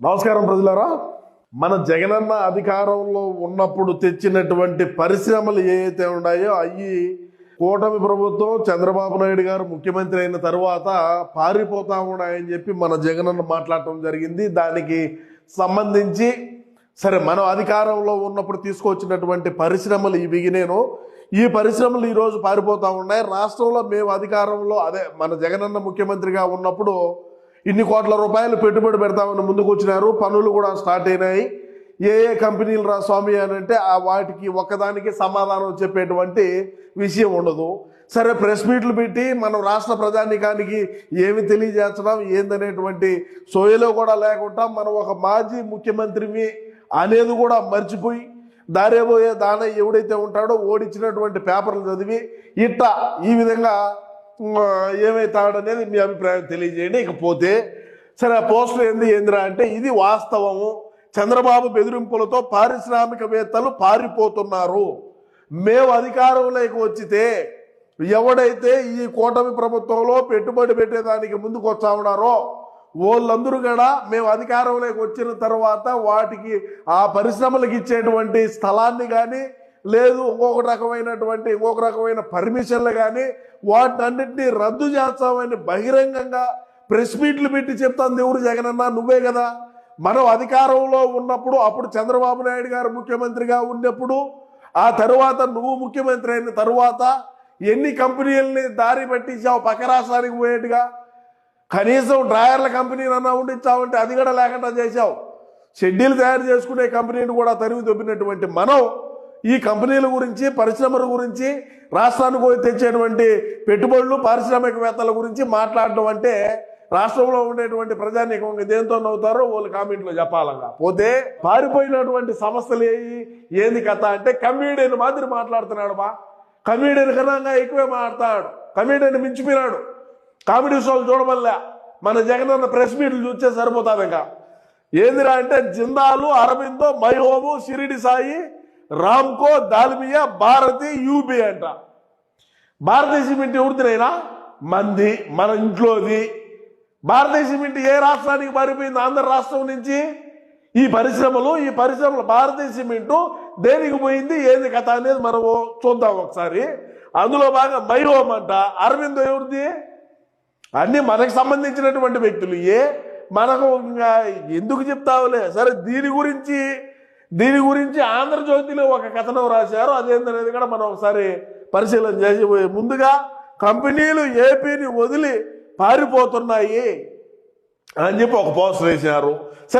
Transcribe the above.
నమస్కారం ప్రజలారా. మన జగనన్న అధికారంలో ఉన్నప్పుడు తెచ్చినటువంటి పరిశ్రమలు ఏవైతే ఉన్నాయో అవి కూటమి ప్రభుత్వం చంద్రబాబు నాయుడు గారు ముఖ్యమంత్రి అయిన తర్వాత పారిపోతా ఉన్నాయని చెప్పి మన జగనన్న మాట్లాడటం జరిగింది. దానికి సంబంధించి సరే మనం అధికారంలో ఉన్నప్పుడు తీసుకొచ్చినటువంటి పరిశ్రమలు ఇవి నేను ఈ పరిశ్రమలు ఈరోజు పారిపోతా ఉన్నాయి. రాష్ట్రంలో మేము అధికారంలో అదే మన జగనన్న ముఖ్యమంత్రిగా ఉన్నప్పుడు ఇన్ని కోట్ల రూపాయలు పెట్టుబడి పెడతామని ముందుకు వచ్చినారు పనులు కూడా స్టార్ట్ అయినాయి. ఏ ఏ కంపెనీలు రా స్వామి అని అంటే ఆ వాటికి ఒక్కదానికి సమాధానం చెప్పేటువంటి విషయం ఉండదు. సరే ప్రెస్ మీట్లు పెట్టి మనం రాష్ట్ర ప్రజానికానికి ఏమి తెలియజేస్తున్నాం ఏందనేటువంటి సోయలో కూడా లేకుండా మనం ఒక మాజీ ముఖ్యమంత్రిని అనేది కూడా మర్చిపోయి దారేబోయే దాన ఎవడైతే ఉంటాడో ఓడించినటువంటి పేపర్లు చదివి ఇట్ట ఈ విధంగా ఉమ్, ఏమైతాడనేది మీ అభిప్రాయం తెలియజేయండి. ఇకపోతే సరే ఆ పోస్టర్ ఏంది ఏందిరా అంటే ఇది వాస్తవము. చంద్రబాబు బెదిరింపులతో పారిశ్రామికవేత్తలు పారిపోతున్నారు. మేము అధికారంలోకి వచ్చితే ఎవడైతే ఈ కూటమి ప్రభుత్వంలో పెట్టుబడి పెట్టేదానికి ముందుకు వచ్చా ఉన్నారో వాళ్ళందరూ కూడా మేము అధికారంలోకి వచ్చిన తర్వాత వాటికి ఆ పరిశ్రమలకు ఇచ్చేటువంటి స్థలాన్ని కానీ లేదు ఇంకొక రకమైనటువంటి ఇంకొక రకమైన పర్మిషన్లు కానీ వాటన్నిటినీ రద్దు చేస్తామని బహిరంగంగా ప్రెస్ మీట్లు పెట్టి చెప్తాను దేవుడు జగనన్న నువ్వే కదా. మనం అధికారంలో ఉన్నప్పుడు అప్పుడు చంద్రబాబు నాయుడు గారు ముఖ్యమంత్రిగా ఉన్నప్పుడు ఆ తరువాత నువ్వు ముఖ్యమంత్రి అయిన తరువాత ఎన్ని కంపెనీలని దారి పట్టించావు పక్క రాష్ట్రానికి పోయేట్టుగా? కనీసం డ్రాయర్ల కంపెనీనన్నా ఉండిచ్చావంటే అది కూడా లేకుండా చేశావు. షెడ్యూల్ తయారు చేసుకునే కంపెనీని కూడా తరిమి దొబ్బినటువంటి మనం ఈ కంపెనీల గురించి పరిశ్రమల గురించి రాష్ట్రానికి పోయి తెచ్చేటువంటి పెట్టుబడులు పారిశ్రామికవేత్తల గురించి మాట్లాడడం అంటే రాష్ట్రంలో ఉండేటువంటి ప్రజానీకం దేంతో నవ్వుతారో వాళ్ళు కామెంట్లో చెప్పాలంగా. పోతే పారిపోయినటువంటి సమస్యలు ఏవి ఏంది కథ అంటే కమీడియన్ మాదిరి మాట్లాడుతున్నాడు బా. కమీడియన్ కన్నా ఎక్కువే మాట్లాడతాడు. కమీడియన్ మించిపోయినాడు. కామెడీ షోలు చూడమల్లా. మన జగనన్న ప్రెస్ మీట్లు చూస్తే సరిపోతుంది ఇంకా ఏందిరా అంటే జిందాలు అరవిందో మైహోము షిరిడి సాయి రామ్కో దాల్మియా భారతి యూబీ అంట. భారతీయ సిమెంట్ ఎవరిదినైనా మంది మన ఇంట్లోది. భారతీయ సిమెంట్ ఏ రాష్ట్రానికి పారిపోయింది ఆంధ్ర రాష్ట్రం నుంచి? ఈ పరిశ్రమలు ఈ పరిశ్రమలు భారతీయ సిమెంటు దేనికి పోయింది ఏంది కథ అనేది మనము చూద్దాం ఒకసారి. అందులో బాగా మైరోమ్ అంట. అరవింద్ ఎవరిది? అన్ని మనకు సంబంధించినటువంటి వ్యక్తులు. ఏ? మనకు ఇంకా ఎందుకు చెప్తావులే? సరే దీని గురించి దీని గురించి ఆంధ్రజ్యోతిలో ఒక కథనం రాశారు. అదేంటనేది కూడా మనం ఒకసారి పరిశీలన చేసి ముందుగా కంపెనీలు ఏపీని వదిలి పారిపోతున్నాయి అని చెప్పి ఒక పోస్టర్ వేసినారు.